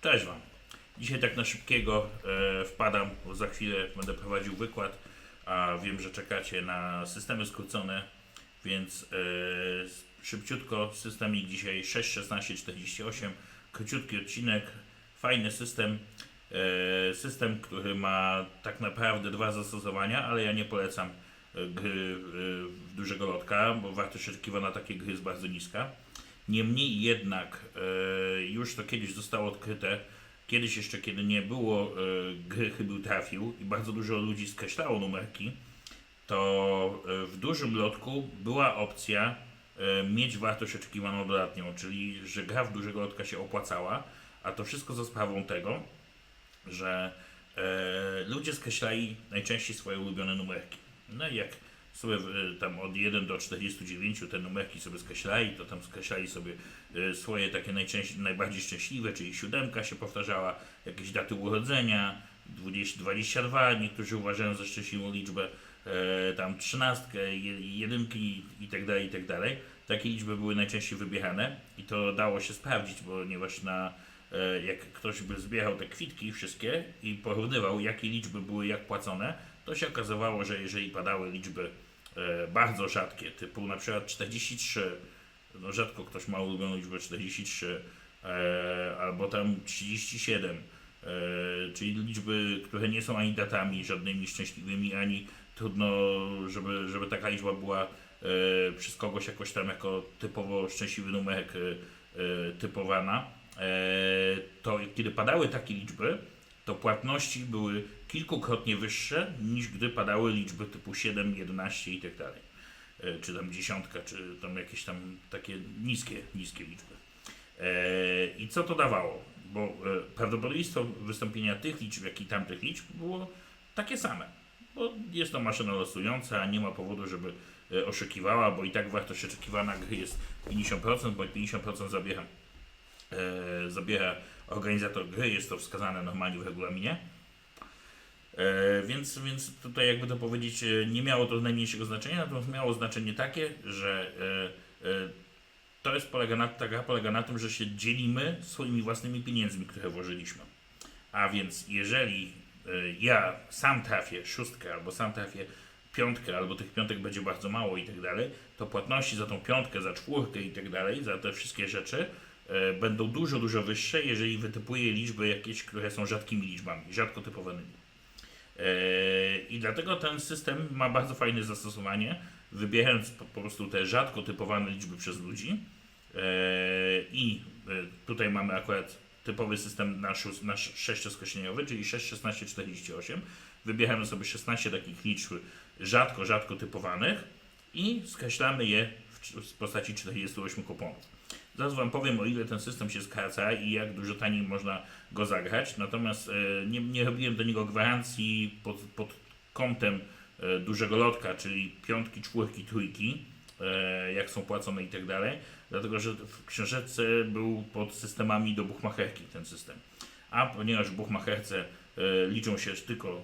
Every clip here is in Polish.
Cześć Wam. Dzisiaj tak na szybkiego e, wpadam, bo za chwilę będę prowadził wykład, a wiem, że czekacie na systemy skrócone, więc e, szybciutko systemik dzisiaj 6.16.48, króciutki odcinek, fajny system, e, system, który ma tak naprawdę dwa zastosowania, ale ja nie polecam e, gry e, dużego lotka, bo wartość oczekiwana na takie gry jest bardzo niska. Niemniej jednak e, już to kiedyś zostało odkryte. Kiedyś jeszcze, kiedy nie było e, gry chybił trafił i bardzo dużo ludzi skreślało numerki, to e, w dużym lotku była opcja mieć wartość oczekiwaną dodatnią, czyli że gra w dużego lotka się opłacała, a to wszystko za sprawą tego, że ludzie skreślali najczęściej swoje ulubione numerki. No i jak sobie e, tam od 1 do 49 te numerki sobie skreślali, to tam skreślali sobie e, swoje takie najczęściej, najbardziej szczęśliwe, czyli siódemka się powtarzała, jakieś daty urodzenia, 20, 22, niektórzy uważają za szczęśliwą liczbę, e, tam trzynastkę, je- jedynki i tak dalej, i tak. Takie liczby były najczęściej wybierane i to dało się sprawdzić, ponieważ na jak ktoś by zbierał te kwitki wszystkie i porównywał, jakie liczby były jak płacone, to się okazywało, że jeżeli padały liczby bardzo rzadkie, typu na przykład 43, no rzadko ktoś ma ulubioną liczbę 43, e, albo tam 37, e, czyli liczby, które nie są ani datami żadnymi szczęśliwymi, ani trudno, żeby, żeby taka liczba była e, przez kogoś jakoś tam jako typowo szczęśliwy numerek e, e, typowana, e, to kiedy padały takie liczby, to płatności były kilkukrotnie wyższe niż gdy padały liczby typu 7, 11 i tak dalej. E, Czy tam dziesiątka, czy tam jakieś tam takie niskie, niskie liczby. E, I co to dawało? Bo e, prawdopodobieństwo wystąpienia tych liczb, jak i tamtych liczb było takie same. Bo jest to maszyna losująca, nie ma powodu, żeby oszukiwała, bo i tak wartość oczekiwana gry jest 50%, bo 50% zabiera, zabiera organizator gry, jest to wskazane normalnie w regulaminie. E, więc, więc tutaj jakby to powiedzieć, e, nie miało to najmniejszego znaczenia, natomiast miało znaczenie takie, że e, to jest polega na, ta gra polega na tym, że się dzielimy swoimi własnymi pieniędzmi, które włożyliśmy. A więc jeżeli ja sam trafię szóstkę, albo sam trafię piątkę, albo tych piątek będzie bardzo mało i tak dalej, to płatności za tą piątkę, za czwórkę i tak dalej, za te wszystkie rzeczy będą dużo, dużo wyższe, jeżeli wytypuję liczby jakieś, które są rzadkimi liczbami, rzadko typowanymi. E, I dlatego ten system ma bardzo fajne zastosowanie, wybierając po, prostu te rzadko typowane liczby przez ludzi. E, I e, tutaj mamy akurat typowy system nasz, nasz sześcioskreśleniowy, czyli 6, 16, 48. Wybieramy sobie 16 takich liczb rzadko, rzadko typowanych i skreślamy je w postaci 48 kuponów. Zaraz Wam powiem, o ile ten system się skraca i jak dużo taniej można go zagrać. Natomiast e, nie, nie robiłem do niego gwarancji pod, pod kątem e, dużego lotka, czyli piątki, czwórki, trójki, e, jak są płacone i tak dalej. Dlatego, że w książeczce był pod systemami do buchmacherki ten system. A ponieważ w buchmacherce liczą się tylko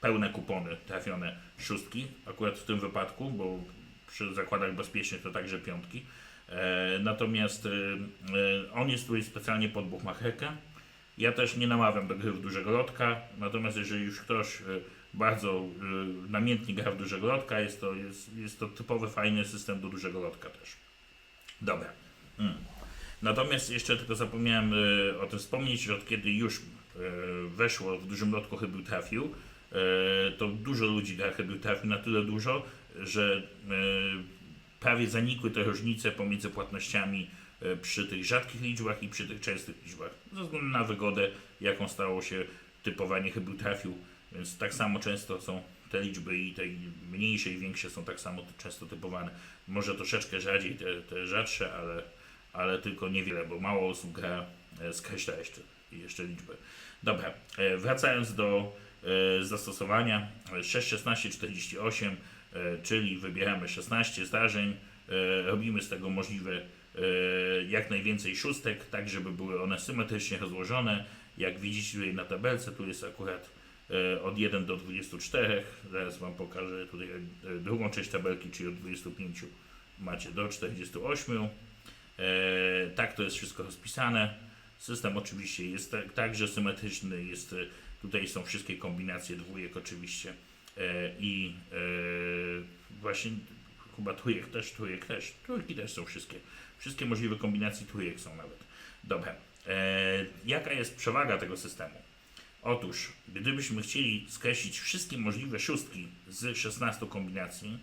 pełne kupony trafione szóstki, akurat w tym wypadku, bo przy zakładach bezpiecznych to także piątki. E, natomiast e, e, on jest tutaj specjalnie pod buchmacherkę. Ja też nie namawiam do gry w dużego lotka, natomiast jeżeli już ktoś bardzo namiętnie gra w dużego lotka, jest to, jest, jest to typowy, fajny system do dużego lotka też. Dobra. Mm. Natomiast jeszcze tylko zapomniałem o tym wspomnieć, że od kiedy już weszło w dużym lotku chybił trafił, to dużo ludzi gra chybił trafił na tyle dużo, że prawie zanikły te różnice pomiędzy płatnościami e, przy tych rzadkich liczbach i przy tych częstych liczbach. Ze względu na wygodę, jaką stało się typowanie chybił trafił, więc tak samo często są te liczby i te mniejsze i większe są tak samo często typowane. Może troszeczkę rzadziej te, te rzadsze, ale, ale tylko niewiele, bo mało osób gra e, skreśla jeszcze, jeszcze liczby. Dobra, e, wracając do zastosowania 6, 16, 48, e, czyli wybieramy 16 zdarzeń, e, robimy z tego możliwe e, jak najwięcej szóstek, tak żeby były one symetrycznie rozłożone. Jak widzicie tutaj na tabelce, tu jest akurat e, od 1 do 24. Zaraz Wam pokażę tutaj e, drugą część tabelki, czyli od 25 macie do 48. E, tak to jest wszystko rozpisane. System oczywiście jest tak, także symetryczny, jest, e, tutaj są wszystkie kombinacje dwójek oczywiście e, i e, właśnie chyba trójek też, trójek też, trójki też są wszystkie. Wszystkie możliwe kombinacje trójek są nawet. Dobra. E, jaka jest przewaga tego systemu? Otóż, gdybyśmy chcieli skreślić wszystkie możliwe szóstki z 16 kombinacji,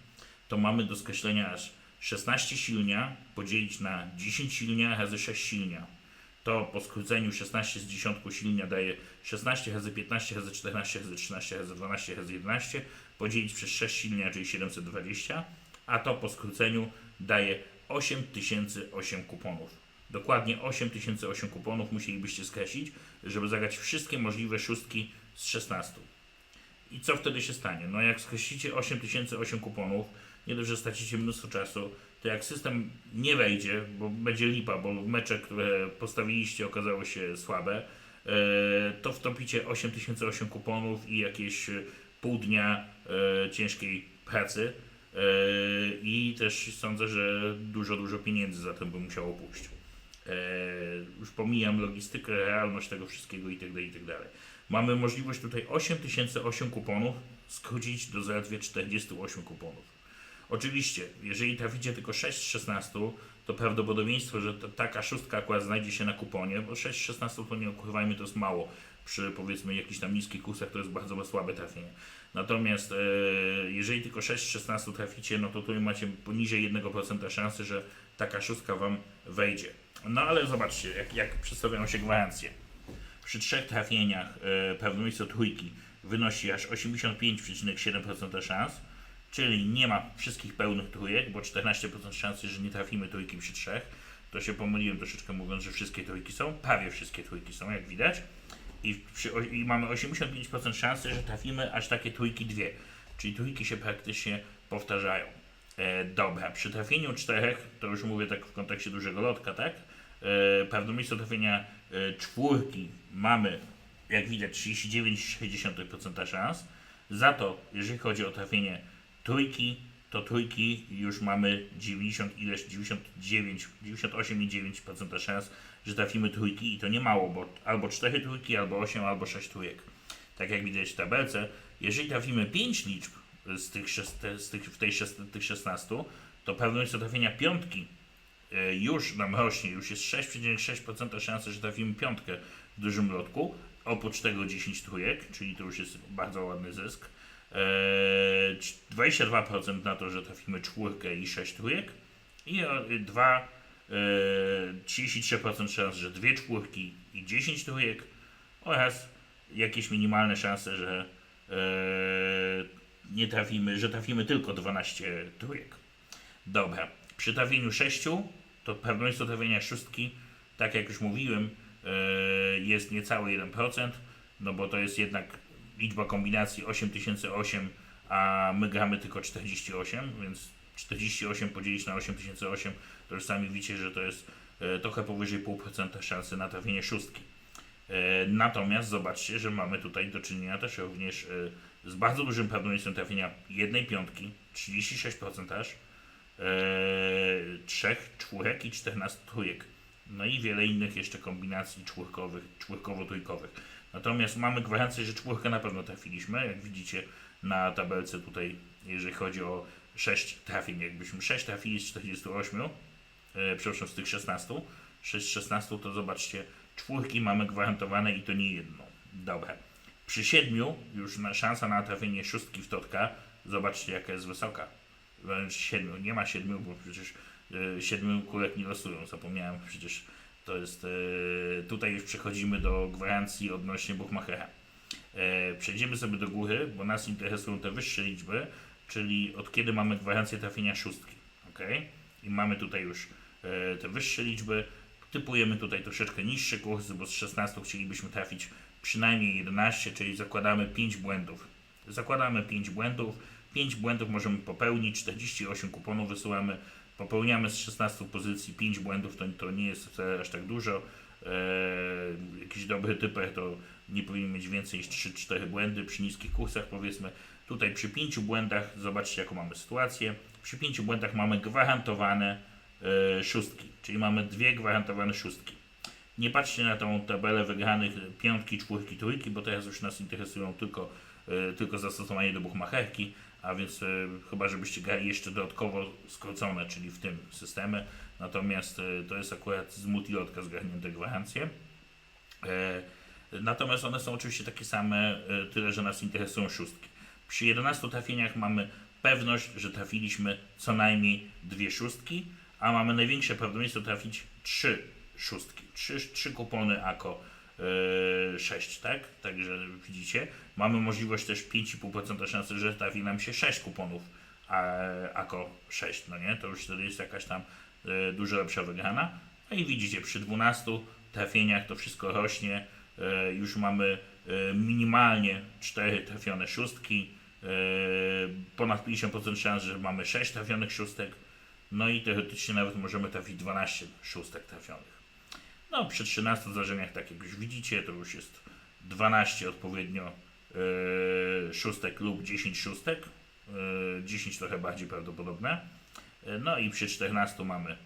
to mamy do skreślenia aż 16 silnia podzielić na 10 silnia razy 6 silnia. To po skróceniu 16 z 10 silnia daje 16 razy 15 razy 14 razy 13 razy 12 razy 11 podzielić przez 6 silnia, czyli 720, a to po skróceniu daje 8008 kuponów. Dokładnie 8008 kuponów musielibyście skreślić, żeby zagrać wszystkie możliwe szóstki z 16. I co wtedy się stanie? No jak skreślicie 8008 kuponów, nie dość, że stracicie mnóstwo czasu, to jak system nie wejdzie, bo będzie lipa, bo mecze, które postawiliście okazały się słabe, e, to wtopicie 8008 kuponów i jakieś e, pół dnia e, ciężkiej pracy i też sądzę, że dużo, dużo pieniędzy za tym by musiało pójść. Już pomijam logistykę, realność tego wszystkiego i tak dalej, i tak. Mamy możliwość tutaj 8008 kuponów skrócić do zaledwie 48 kuponów. Oczywiście, jeżeli traficie tylko 6 z 16, to prawdopodobieństwo, że ta, taka szóstka akurat znajdzie się na kuponie, bo 6 z 16 to nie ukrywajmy, to jest mało. Przy powiedzmy jakichś tam niskich kursach to jest bardzo słabe trafienie. Natomiast e, jeżeli tylko 6 z 16 traficie, no to tu macie poniżej 1% szansy, że taka szóstka Wam wejdzie. No ale zobaczcie, jak, jak przedstawiają się gwarancje. Przy trzech trafieniach e, prawdopodobieństwo trójki wynosi aż 85,7% szans, czyli nie ma wszystkich pełnych trójek, bo 14% szansy, że nie trafimy trójki przy trzech. To się pomyliłem troszeczkę mówiąc, że wszystkie trójki są. Prawie wszystkie trójki są, jak widać. I, przy, i mamy 85% szansy, że trafimy aż takie trójki dwie. Czyli trójki się praktycznie powtarzają. E, dobra, przy trafieniu czterech, to już mówię tak w kontekście dużego lotka, tak? E, prawdopodobieństwo trafienia e, czwórki mamy, jak widać, 39,6% szans. Za to, jeżeli chodzi o trafienie trójki, to trójki już mamy 90 ileś, 99, 98,9% szans, że trafimy trójki i to nie mało, bo albo 4 trójki, albo 8, albo 6 trójek. Tak jak widać w tabelce, jeżeli trafimy 5 liczb z tych, z tych, w tej tych 16, to prawdopodobieństwo trafienia piątki e, już nam rośnie, już jest 6,6% szansy, że trafimy piątkę w dużym lotku, oprócz tego 10 trójek, czyli to już jest bardzo ładny zysk. Eee, c- 22% na to, że trafimy czwórkę i 6 trójek i e, dwa, e, 33% szans, że dwie czwórki i 10 trójek oraz jakieś minimalne szanse, że e, nie trafimy, że trafimy tylko 12 trójek. Dobra, przy trafieniu 6 to prawdopodobieństwo trafienia szóstki, tak jak już mówiłem, jest niecałe 1%, no bo to jest jednak liczba kombinacji 8008, a my gramy tylko 48, więc 48 podzielić na 8008, to już sami widzicie, że to jest e, trochę powyżej 0,5% szansy na trafienie szóstki. E, Natomiast zobaczcie, że mamy tutaj do czynienia też również e, z bardzo dużym prawdopodobieństwem trafienia jednej piątki, 36% aż, trzech czwórek i 14 trójek. No i wiele innych jeszcze kombinacji czwórkowych, czwórkowo-trójkowych. Natomiast mamy gwarancję, że czwórkę na pewno trafiliśmy, jak widzicie na tabelce tutaj, jeżeli chodzi o 6 trafień. Jakbyśmy 6 trafili z 48, e, przepraszam, z tych 16, 6 z 16, to zobaczcie, czwórki mamy gwarantowane i to nie jedną. Dobra. Przy siedmiu już na, szansa na trafienie szóstki w totka, zobaczcie jaka jest wysoka. Wręcz siedmiu, nie ma siedmiu, bo przecież e, siedmiu kulek nie losują, zapomniałem, przecież to jest, e, tutaj już przechodzimy do gwarancji odnośnie Buchmachera. E, przejdziemy sobie do góry, bo nas interesują te wyższe liczby, czyli od kiedy mamy gwarancję trafienia szóstki. ok? I mamy tutaj już e, te wyższe liczby. Typujemy tutaj troszeczkę niższe kursy, bo z 16 chcielibyśmy trafić przynajmniej 11, czyli zakładamy 5 błędów. Zakładamy 5 błędów. 5 błędów możemy popełnić, 48 kuponów wysyłamy, popełniamy z 16 pozycji 5 błędów, to, to nie jest wcale aż tak dużo. Eee, jakiś dobry typer to nie powinien mieć więcej niż 3-4 błędy przy niskich kursach powiedzmy. Tutaj przy 5 błędach, zobaczcie jaką mamy sytuację. Przy 5 błędach mamy gwarantowane e, szóstki, czyli mamy dwie gwarantowane szóstki. Nie patrzcie na tą tabelę wygranych e, piątki, czwórki, trójki, bo teraz już nas interesują tylko, e, tylko zastosowanie do buchmacherki, a więc e, chyba żebyście grali jeszcze dodatkowo skrócone, czyli w tym systemy. Natomiast e, to jest akurat z multilotka zgarnięte gwarancje. E, Natomiast one są oczywiście takie same, e, tyle że nas interesują szóstki. Przy 11 trafieniach mamy pewność, że trafiliśmy co najmniej dwie szóstki, a mamy największe prawdopodobieństwo trafić trzy szóstki. Trzy, trzy kupony ako e, 6, tak? Także widzicie, mamy możliwość też 5,5% szansy, że trafi nam się 6 kuponów a, ako 6, no nie? To już wtedy jest jakaś tam e, dużo lepsza wygrana. No i widzicie, przy 12 trafieniach to wszystko rośnie. E, już mamy e, minimalnie 4 trafione szóstki, e, ponad 50% szans, że mamy 6 trafionych szóstek, no i teoretycznie nawet możemy trafić 12 szóstek trafionych. No, przy 13 zdarzeniach, tak jak już widzicie, to już jest 12 odpowiednio e, szóstek lub 10 szóstek. E, 10 trochę bardziej prawdopodobne. E, no i przy 14 mamy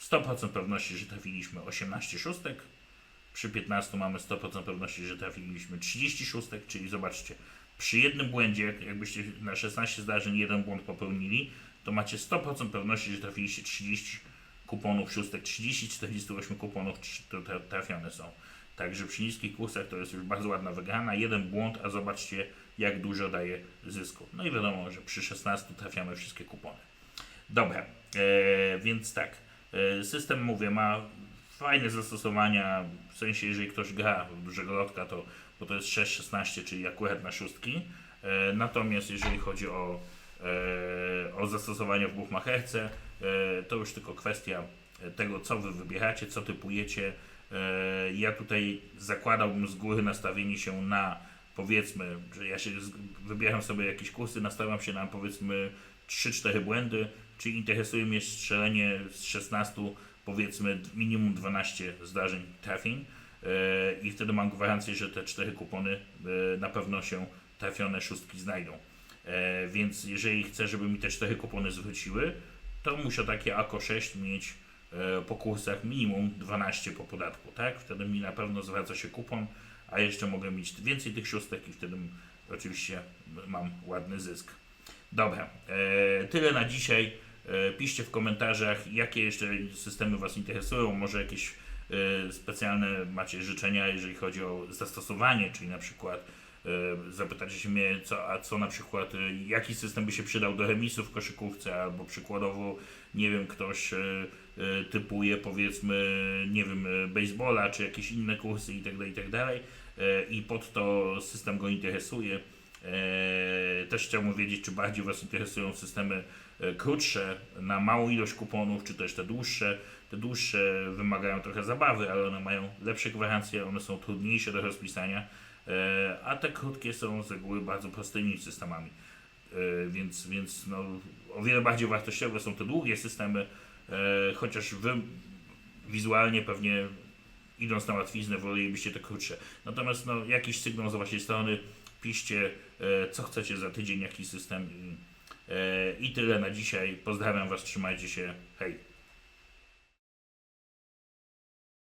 100% pewności, że trafiliśmy 18 szóstek. Przy 15 mamy 100% pewności, że trafiliśmy 30 szóstek, czyli zobaczcie, przy jednym błędzie, jakbyście na 16 zdarzeń jeden błąd popełnili, to macie 100% pewności, że trafiliście 30 kuponów szóstek, 30-48 kuponów trafione są. Także przy niskich kursach to jest już bardzo ładna wygrana. Jeden błąd, a zobaczcie jak dużo daje zysku. No i wiadomo, że przy 16 trafiamy wszystkie kupony. Dobra, e, więc tak. E, system, mówię, ma fajne zastosowania, w sensie jeżeli ktoś gra w dużego lotka, to bo to jest 6-16, czyli akurat na szóstki. E, natomiast jeżeli chodzi o, o zastosowanie w buchmacherce, e, to już tylko kwestia tego, co wy wybieracie, co typujecie. E, ja tutaj zakładałbym z góry nastawienie się na powiedzmy, że ja się wybieram sobie jakieś kursy, nastawiam się na powiedzmy 3-4 błędy, czyli interesuje mnie strzelenie z 16 powiedzmy minimum 12 zdarzeń trafień e, i wtedy mam gwarancję, że te 4 kupony e, na pewno się trafione szóstki znajdą. E, więc jeżeli chcę, żeby mi te 4 kupony zwróciły, to muszę takie AKO 6 mieć e, po kursach minimum 12 po podatku, tak? Wtedy mi na pewno zwraca się kupon, a jeszcze mogę mieć więcej tych szóstek i wtedy oczywiście mam ładny zysk. Dobra, e, tyle na dzisiaj. Piszcie w komentarzach, jakie jeszcze systemy Was interesują, może jakieś specjalne macie życzenia, jeżeli chodzi o zastosowanie, czyli na przykład zapytacie się mnie, co, a co na przykład, e, jaki system by się przydał do remisu w koszykówce, albo przykładowo, nie wiem, ktoś e, e, typuje powiedzmy, nie wiem, e, baseballa, czy jakieś inne kursy itd., itd. e, i pod to system go interesuje. E, też chciałbym wiedzieć, czy bardziej Was interesują systemy e, krótsze, na małą ilość kuponów, czy też te dłuższe. Te dłuższe wymagają trochę zabawy, ale one mają lepsze gwarancje, one są trudniejsze do rozpisania, e, a te krótkie są z reguły bardzo prostymi systemami. E, Więc, więc no, o wiele bardziej wartościowe są te długie systemy, e, chociaż Wy wizualnie pewnie idąc na łatwiznę wolelibyście te krótsze. Natomiast no, jakiś sygnał z Waszej strony, piszcie co chcecie za tydzień, jaki system i tyle na dzisiaj. Pozdrawiam Was, trzymajcie się, hej!